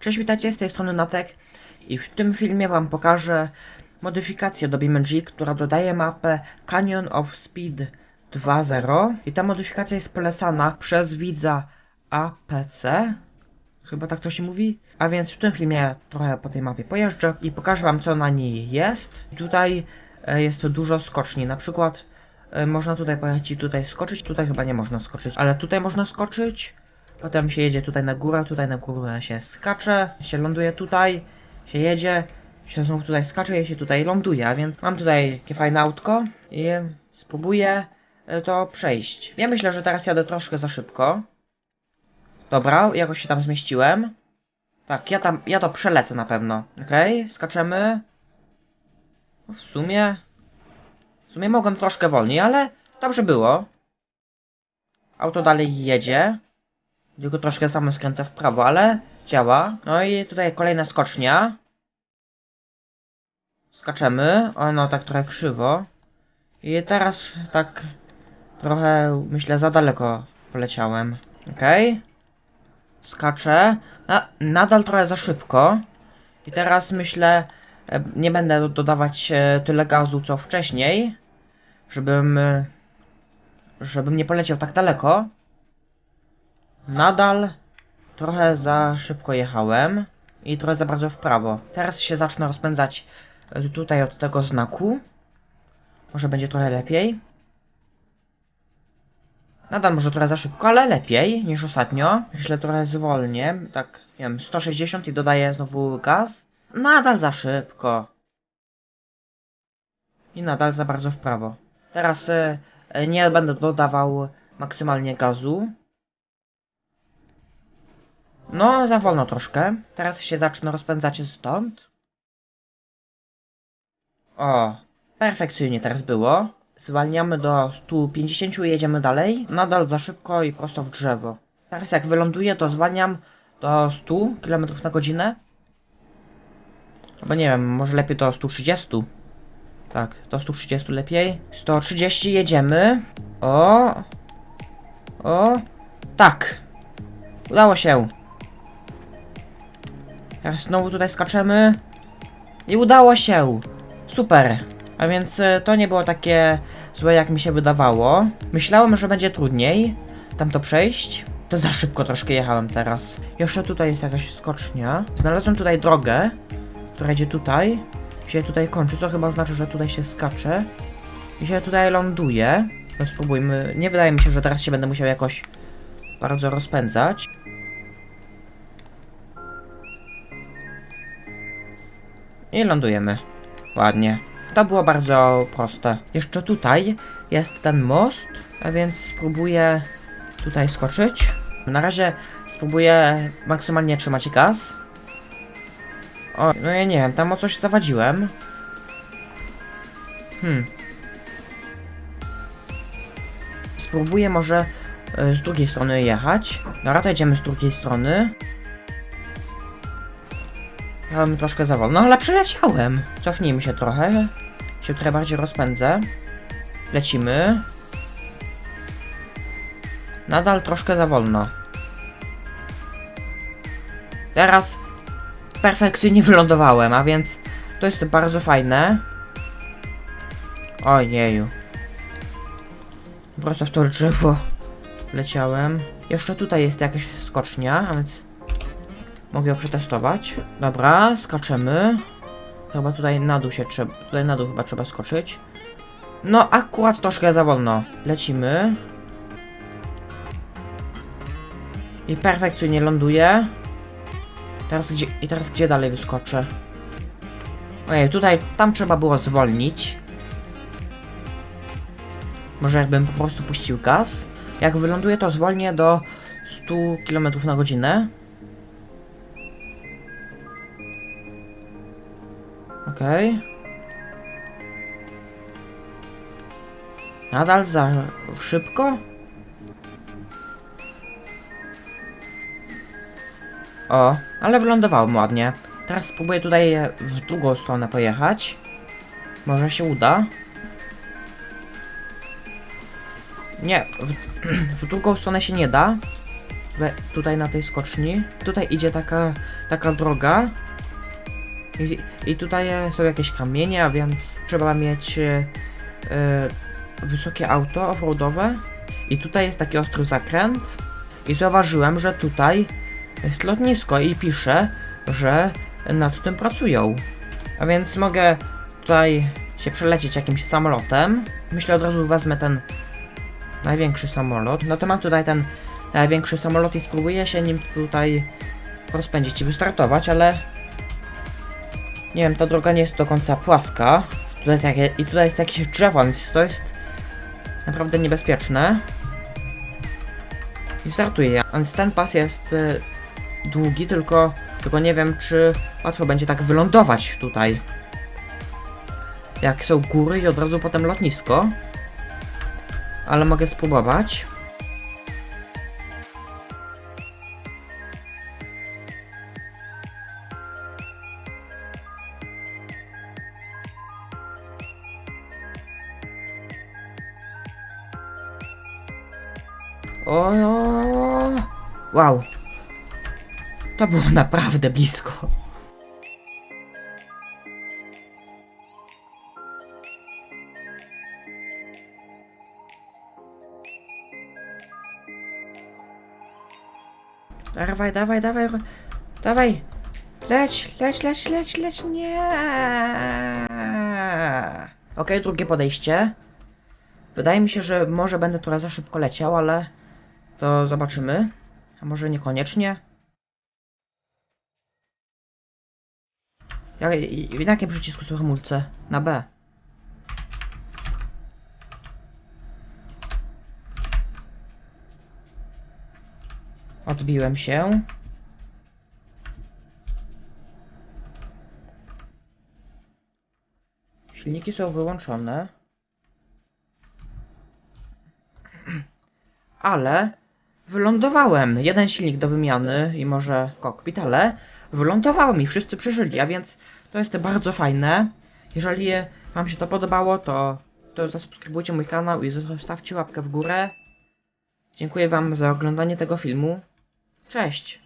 Cześć, witajcie, z tej strony Natek i w tym filmie wam pokażę modyfikację do BeamNG, która dodaje mapę Canyon of Speed 2.0 i ta modyfikacja jest polecana przez widza APC, chyba tak to się mówi, a więc w tym filmie trochę po tej mapie pojeżdżę i pokażę wam co na niej jest. I tutaj e, jest dużo skoczni, na przykład e, można tutaj pojechać i tutaj skoczyć, tutaj chyba nie można skoczyć, ale tutaj można skoczyć. Potem się jedzie tutaj na górę, tutaj na górę się skacze, się ląduje tutaj, się jedzie, się znowu tutaj skacze i się tutaj ląduje, a więc mam tutaj takie fajne autko i spróbuję e, to przejść. Ja myślę, że teraz jadę troszkę za szybko. Dobra, jakoś się tam zmieściłem. Tak, ja tam, ja to przelecę na pewno. Okej, skaczemy. No W sumie... W sumie mogłem troszkę wolniej, ale dobrze było. Auto dalej jedzie. Tylko troszkę samo skręca w prawo, ale działa. No i tutaj kolejna skocznia. Skaczemy. Ono tak trochę krzywo. I teraz tak trochę, myślę, za daleko poleciałem. Okej. Skaczę. A, nadal trochę za szybko. I teraz myślę, e, nie będę do- dodawać e, tyle gazu co wcześniej. Żebym... e, Żebym nie poleciał tak daleko. Nadal trochę za szybko jechałem i trochę za bardzo w prawo. Teraz się zacznę rozpędzać e, tutaj od tego znaku. Może będzie trochę lepiej. Nadal może trochę za szybko, ale lepiej niż ostatnio. Myślę trochę zwolnię, tak nie wiem, 160 i dodaję znowu gaz. Nadal za szybko. I nadal za bardzo w prawo. Teraz e, nie będę dodawał maksymalnie gazu. No, za wolno troszkę. Teraz się zacznę rozpędzać stąd. O, perfekcyjnie teraz było. Zwalniamy do 150 i jedziemy dalej. Nadal za szybko i prosto w drzewo. Teraz jak wyląduję, to zwalniam do 100 km na godzinę. Albo nie wiem, może lepiej do 130. Tak, do 130 lepiej. 130 jedziemy. O! O! Tak! Udało się! Teraz znowu tutaj skaczemy. I udało się! Super! A więc e, to nie było takie złe jak mi się wydawało. Myślałem, że będzie trudniej tam to przejść. To za szybko troszkę jechałem teraz. Jeszcze tutaj jest jakaś skocznia. Znalazłem tutaj drogę, która idzie tutaj. Się tutaj kończy, co chyba znaczy, że tutaj się skacze. I się tutaj ląduje. No spróbujmy. Nie wydaje mi się, że teraz się będę musiał jakoś bardzo rozpędzać. I lądujemy. Ładnie. To było bardzo proste. Jeszcze tutaj jest ten most, a więc spróbuję tutaj skoczyć. Na razie spróbuję maksymalnie trzymać gaz. O, no ja nie wiem, tam o coś zawadziłem. Hmm. Spróbuję może e, z drugiej strony jechać. Dobra, to jedziemy z drugiej strony. Jechałem troszkę za wolno, ale przyleciałem. Cofnijmy się trochę. Się trochę bardziej rozpędzę. Lecimy. Nadal troszkę za wolno. Teraz perfekcyjnie wylądowałem, a więc to jest bardzo fajne. Ojeju. Prosto w to drzewo leciałem. Jeszcze tutaj jest jakaś skocznia, a więc mogę ją przetestować. Dobra, skaczemy. Chyba tutaj na dół się trzeba, tutaj na dół chyba trzeba skoczyć. No akurat troszkę za wolno. Lecimy. I perfekcyjnie ląduje. Teraz gdzie, i teraz gdzie dalej wyskoczę? Ojej, tutaj, tam trzeba było zwolnić. Może jakbym po prostu puścił gaz. Jak wyląduję, to zwolnię do 100 km na godzinę. Okej. Nadal za szybko? O, ale wylądowałem ładnie. Teraz spróbuję tutaj w drugą stronę pojechać. Może się uda. Nie, w, w drugą stronę się nie da. we, tutaj na tej skoczni. Tutaj idzie taka, taka droga. I, I tutaj są jakieś kamienie, a więc trzeba mieć e, wysokie auto offroadowe. I tutaj jest taki ostry zakręt. I zauważyłem, że tutaj jest lotnisko i pisze, że nad tym pracują. A więc mogę tutaj się przelecieć jakimś samolotem. Myślę od razu wezmę ten największy samolot. No to mam tutaj ten największy samolot i spróbuję się nim tutaj rozpędzić i wystartować, ale nie wiem, ta droga nie jest do końca płaska. Tutaj takie, I tutaj jest jakieś drzewo, więc to jest naprawdę niebezpieczne. I startuję. Więc ten pas jest y, długi, tylko, tylko nie wiem, czy łatwo będzie tak wylądować tutaj. Jak są góry i od razu potem lotnisko. Ale mogę spróbować. O, o, wow. To było naprawdę blisko. Dawaj, dawaj, dawaj, dawaj. Leć, leć, leć, leć, leć, nie. Okej, drugie podejście. Wydaje mi się, że może będę trochę za szybko leciał, ale to zobaczymy. A może niekoniecznie? Ja, i- i- na jakim przycisku są hamulce? Na B. Odbiłem się. Silniki są wyłączone. Ale wylądowałem. Jeden silnik do wymiany i może kokpit, ale wylądowałem i wszyscy przeżyli, a więc to jest bardzo fajne. Jeżeli Wam się to podobało, to, to zasubskrybujcie mój kanał i zostawcie łapkę w górę. Dziękuję Wam za oglądanie tego filmu. Cześć!